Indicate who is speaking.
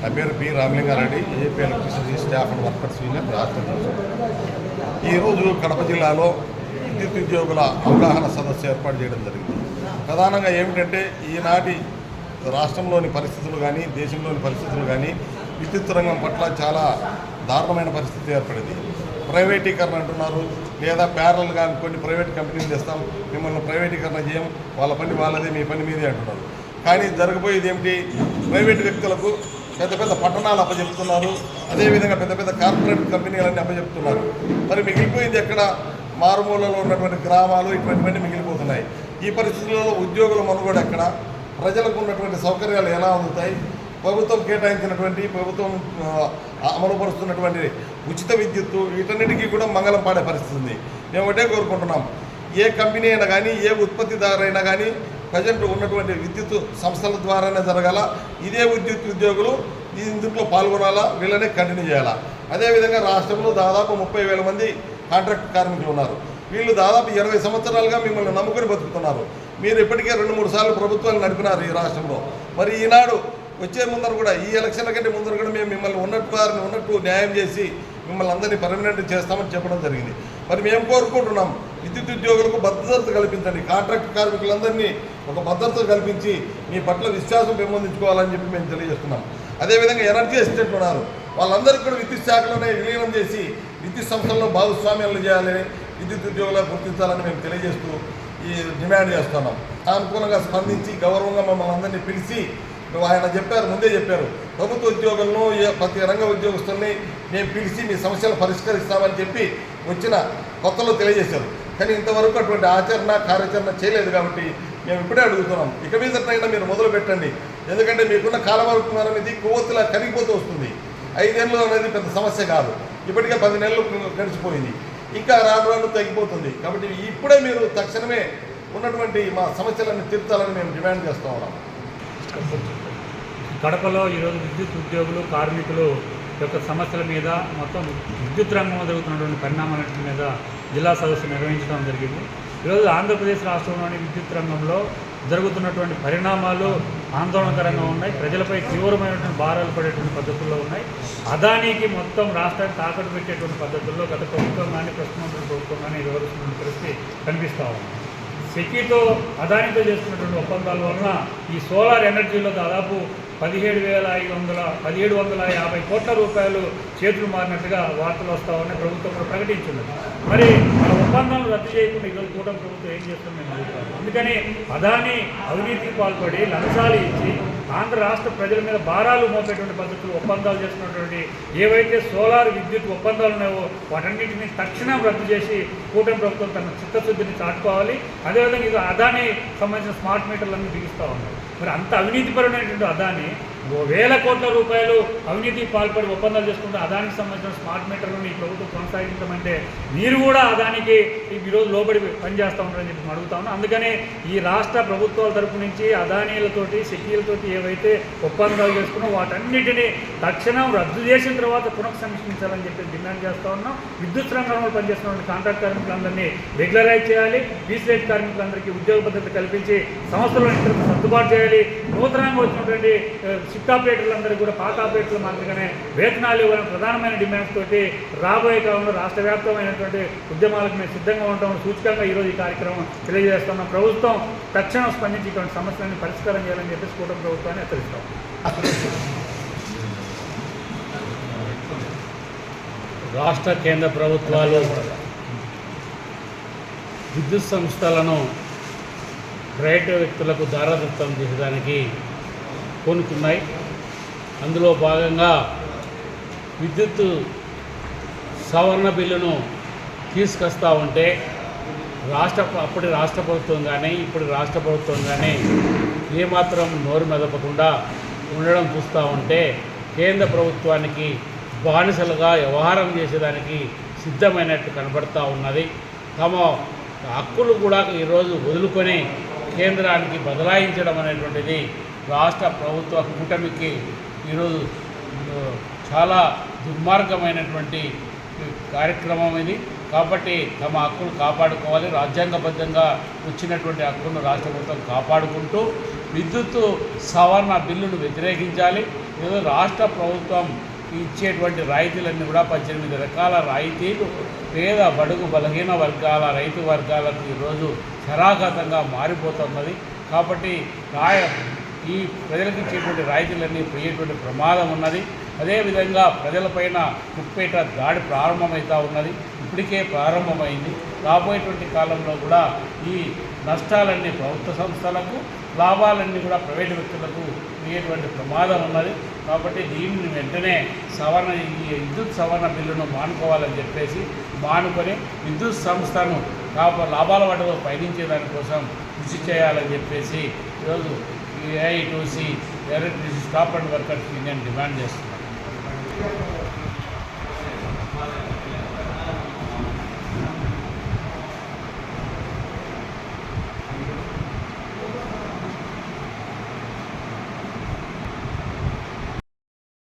Speaker 1: నా పేరు P Ramalingareddy AP electricity staff and workers union రాష్ట్ర ఈరోజు కడప జిల్లాలో విద్యుత్ ఉద్యోగుల అవగాహన సదస్సు ఏర్పాటు చేయడం జరిగింది. ప్రధానంగా ఏమిటంటే ఈనాటి రాష్ట్రంలోని పరిస్థితులు కానీ దేశంలోని పరిస్థితులు కానీ విద్యుత్ రంగం పట్ల చాలా దారుణమైన పరిస్థితి ఏర్పడింది. ప్రైవేటీకరణ అంటున్నారు లేదా ప్యారల్గా కొన్ని ప్రైవేట్ కంపెనీలు తెస్తాం మిమ్మల్ని ప్రైవేటీకరణ చేయం వాళ్ళ పని వాళ్ళదే మీ పని మీదే అంటున్నారు. కానీ జరగబోయేది ఏమిటి? ప్రైవేట్ వ్యక్తులకు పెద్ద పెద్ద పట్టణాలు అప్పచెప్తున్నారు. అదేవిధంగా పెద్ద పెద్ద కార్పొరేట్ కంపెనీలన్నీ అప్పచెప్తున్నారు. మరి మిగిలిపోయింది ఎక్కడ? మారుమూలలో ఉన్నటువంటి గ్రామాలు ఇటువంటివన్నీ మిగిలిపోతున్నాయి. ఈ పరిస్థితులలో ఉద్యోగుల మనుగడ ఎక్కడ? ప్రజలకు ఉన్నటువంటి సౌకర్యాలు ఎలా అందుతాయి? ప్రభుత్వం కేటాయించినటువంటి ప్రభుత్వం అమలుపరుస్తున్నటువంటి ఉచిత విద్యుత్తు వీటన్నిటికీ కూడా మంగళం పాడే పరిస్థితి ఉంది. మేము ఒకటే కోరుకుంటున్నాం. ఏ కంపెనీ అయినా కానీ ఏ ఉత్పత్తిదారు అయినా కానీ ప్రజెంట్ ఉన్నటువంటి విద్యుత్ సంస్థల ద్వారానే జరగాల. ఇదే విద్యుత్ ఉద్యోగులు ఇందులో పాల్గొనాలా? వీళ్ళనే కంటిన్యూ చేయాలా? అదేవిధంగా రాష్ట్రంలో దాదాపు ముప్పై వేల మంది కాంట్రాక్ట్ కార్మికులు ఉన్నారు. వీళ్ళు దాదాపు ఇరవై సంవత్సరాలుగా మిమ్మల్ని నమ్ముకుని బతుకుతున్నారు. మీరు ఇప్పటికే రెండు మూడు సార్లు ప్రభుత్వాలు నడిపినారు ఈ రాష్ట్రంలో. మరి ఈనాడు వచ్చే ముందర కూడా ఈ ఎలక్షన్ల కంటే ముందర కూడా మేము మిమ్మల్ని ఉన్నట్టు వారిని ఉన్నట్టు న్యాయం చేసి మిమ్మల్ని అందరినీ పర్మనెంట్ చేస్తామని చెప్పడం జరిగింది. మరి మేము కోరుకుంటున్నాం. విద్యుత్ ఉద్యోగులకు భద్రత కల్పించండి. కాంట్రాక్ట్ కార్మికులందరినీ ఒక భద్రత కల్పించి మీ పట్ల విశ్వాసం పెంపొందించుకోవాలని చెప్పి మేము తెలియజేస్తున్నాం. అదేవిధంగా ఎనర్జీ అసిస్టెంట్ ఉన్నారు. వాళ్ళందరికీ కూడా విద్యుత్ శాఖలోనే విలీనం చేసి విద్యుత్ సంస్థల్లో భాగస్వామ్యాలు చేయాలని విద్యుత్ ఉద్యోగులకు గుర్తించాలని మేము తెలియజేస్తూ ఈ డిమాండ్ చేస్తున్నాం. అనుకూలంగా స్పందించి గౌరవంగా మమ్మల్ని అందరినీ పిలిచి ఆయన చెప్పారు ముందే చెప్పారు. ప్రభుత్వ ఉద్యోగులను ప్రతి రంగ ఉద్యోగస్తుల్ని మేము పిలిచి మీ సమస్యలు పరిష్కరిస్తామని చెప్పి వచ్చిన కొత్తలో తెలియజేశారు. కానీ ఇంతవరకు అటువంటి ఆచరణ కార్యాచరణ చేయలేదు కాబట్టి మేము ఇప్పుడే అడుగుతున్నాం. ఇక మీదటైనా మీరు మొదలు పెట్టండి. ఎందుకంటే మీకున్న కాలవరకు అనేది కొవ్వొత్తులా కరిగిపోతూ వస్తుంది. ఐదేళ్ళు అనేది పెద్ద సమస్య కాదు. ఇప్పటికే పది నెలలు గడిచిపోయింది. ఇంకా రాను రాను తగ్గిపోతుంది. కాబట్టి ఇప్పుడే మీరు తక్షణమే ఉన్నటువంటి మా సమస్యలను తీర్చాలని మేము డిమాండ్ చేస్తూ ఉన్నాం.
Speaker 2: కడపలో ఈరోజు విద్యుత్ ఉద్యోగులు కార్మికులు యొక్క సమస్యల మీద మొత్తం విద్యుత్ రంగంలో జరుగుతున్నటువంటి పరిణామాల మీద జిల్లా సదస్సు నిర్వహించడం జరిగింది. ఈరోజు ఆంధ్రప్రదేశ్ రాష్ట్రంలోని విద్యుత్ రంగంలో జరుగుతున్నటువంటి పరిణామాలు ఆందోళనకరంగా ఉన్నాయి. ప్రజలపై తీవ్రమైనటువంటి భారాలు పడేటువంటి పద్ధతుల్లో ఉన్నాయి. అదానికి మొత్తం రాష్ట్రాన్ని తాకట్టు పెట్టేటువంటి పద్ధతుల్లో గత ప్రభుత్వం కానీ ప్రస్తుతం ప్రభుత్వం కానీ వ్యవహరిస్తున్న పరిస్థితి కనిపిస్తూ ఉంది. సెకీతో అదానితో చేస్తున్నటువంటి ఒప్పందాల వలన ఈ సోలార్ ఎనర్జీలో దాదాపు పదిహేడు వేల ఐదు వందల పదిహేడు వందల యాభై కోట్ల రూపాయలు చేతులు మారినట్టుగా వార్తలు వస్తామని ప్రభుత్వం కూడా ప్రకటించింది. మరి ఆ ఒప్పందాలను రద్దు చేయకుండా ఈరోజు కూటమి ప్రభుత్వం ఏం చేస్తుందో మేము అందుకని అదాని అవినీతికి పాల్పడి లంచాలు ఇచ్చి ఆంధ్ర రాష్ట్ర ప్రజల మీద భారాలు మోపేటువంటి పద్ధతులు ఒప్పందాలు చేస్తున్నటువంటి ఏవైతే సోలార్ విద్యుత్ ఒప్పందాలు ఉన్నాయో వాటన్నిటిని తక్షణం రద్దు చేసి కూటమి ప్రభుత్వం తన చిత్తశుద్ధిని చాటుకోవాలి. అదేవిధంగా ఇది అదాని సంబంధించిన స్మార్ట్ మీటర్లన్నీ బిగిస్తూ ఉన్నాయి మరి అంత అవినీతిపరమైనటువంటి అదాని వేల కోట్ల రూపాయలు అవినీతికి పాల్పడి ఒప్పందాలు చేసుకుంటే అదానికి సంబంధించిన స్మార్ట్ మీటర్లను ఈ ప్రభుత్వం కొనసాగించమంటే మీరు కూడా అదానికి ఈరోజు లోబడి పనిచేస్తూ ఉంటారని చెప్పి అడుగుతా ఉన్నాం. అందుకనే ఈ రాష్ట్ర ప్రభుత్వాల తరపు నుంచి అదానీలతోటి సెకీలతోటి ఏవైతే ఒప్పందాలు చేసుకున్నా వాటన్నిటిని తక్షణం రద్దు చేసిన తర్వాత పునఃసమీక్షించాలని చెప్పి డిమాండ్ చేస్తూ ఉన్నాం. విద్యుత్ రంగంలో పనిచేస్తున్న కాంట్రాక్ట్ కార్మికులందరినీ రెగ్యులరైజ్ చేయాలి. బీసీఐట్ కార్మికులందరికీ ఉద్యోగ భద్రత కల్పించి సంస్థలో సర్దుబాటు చేయాలి. నూతనంగా వచ్చినటువంటి షిఫ్ట్ ఆపరేటర్లందరికీ కూడా పాత ఆపరేటర్ల మాదిరిగానే వేతనాలు ఇవ్వాలని ప్రధానమైన డిమాండ్స్ తోటి రాబోయే కాలంలో రాష్ట్ర వ్యాప్తమైనటువంటి ఉద్యమాలకు మేము సిద్ధంగా ఉంటాం సూచకంగా ఈరోజు ఈ కార్యక్రమం తెలియజేస్తున్నాం. ప్రభుత్వం తక్షణం స్పందించి ఇటువంటి సమస్యలను పరిష్కారం చేయాలని చెప్పేసి కూడా ప్రభుత్వాన్ని హెచ్చరిస్తాం.
Speaker 3: రాష్ట్ర కేంద్ర ప్రభుత్వాలు విద్యుత్ సంస్థలను ప్రైవేటు వ్యక్తులకు దారదత్తం చేసేదానికి కోనుకున్నాయి అందులో భాగంగా విద్యుత్ సవరణ బిల్లును తీసుకొస్తా ఉంటే రాష్ట్ర అప్పటి రాష్ట్ర ప్రభుత్వం కానీ ఇప్పుడు రాష్ట్ర ప్రభుత్వం కానీ ఏమాత్రం నోరు మెదపకుండా ఉండడం చూస్తూ ఉంటే కేంద్ర ప్రభుత్వానికి బానిసలుగా వ్యవహారం చేసేదానికి సిద్ధమైనట్టు కనబడతా ఉన్నది. తమ హక్కులు కూడా ఈరోజు వదులుకొని కేంద్రానికి బదలాయించడం అనేటువంటిది రాష్ట్ర ప్రభుత్వ కూటమికి ఈరోజు చాలా దుర్మార్గమైనటువంటి కార్యక్రమం ఇది. కాబట్టి తమ హక్కులు కాపాడుకోవాలి. రాజ్యాంగబద్ధంగా వచ్చినటువంటి హక్కులను రాష్ట్ర ప్రభుత్వం కాపాడుకుంటూ విద్యుత్ సవరణ బిల్లును వ్యతిరేకించాలి. ఈరోజు రాష్ట్ర ప్రభుత్వం ఇచ్చేటువంటి రాయితీలన్నీ కూడా పద్దెనిమిది రకాల రాయితీలు పేద బడుగు బలహీన వర్గాల రైతు వర్గాలకు ఈరోజు శరాఘాతంగా మారిపోతున్నది. కాబట్టి రాయ ఈ ప్రజలకు ఇచ్చేటువంటి రాయితీలన్నీ పోయేటువంటి ప్రమాదం ఉన్నది. అదేవిధంగా ప్రజలపైన కుప్పేట దాడి ప్రారంభమవుతూ ఉన్నది. ఇప్పటికే ప్రారంభమైంది. రాబోయేటువంటి కాలంలో కూడా ఈ నష్టాలన్నీ ప్రభుత్వ సంస్థలకు లాభాలన్నీ కూడా ప్రైవేటు వ్యక్తులకు పోయేటువంటి ప్రమాదం ఉన్నది. కాబట్టి దీనిని వెంటనే సవరణ ఈ విద్యుత్ సవరణ బిల్లును మానుకోవాలని చెప్పేసి మానుకొని విద్యుత్ సంస్థను కాప లాభాల వాటిలో పయనించే దానికోసం కృషి చేయాలని చెప్పేసి ఈరోజు AITUC electricity staff and workers union demand చేస్తున్నారు.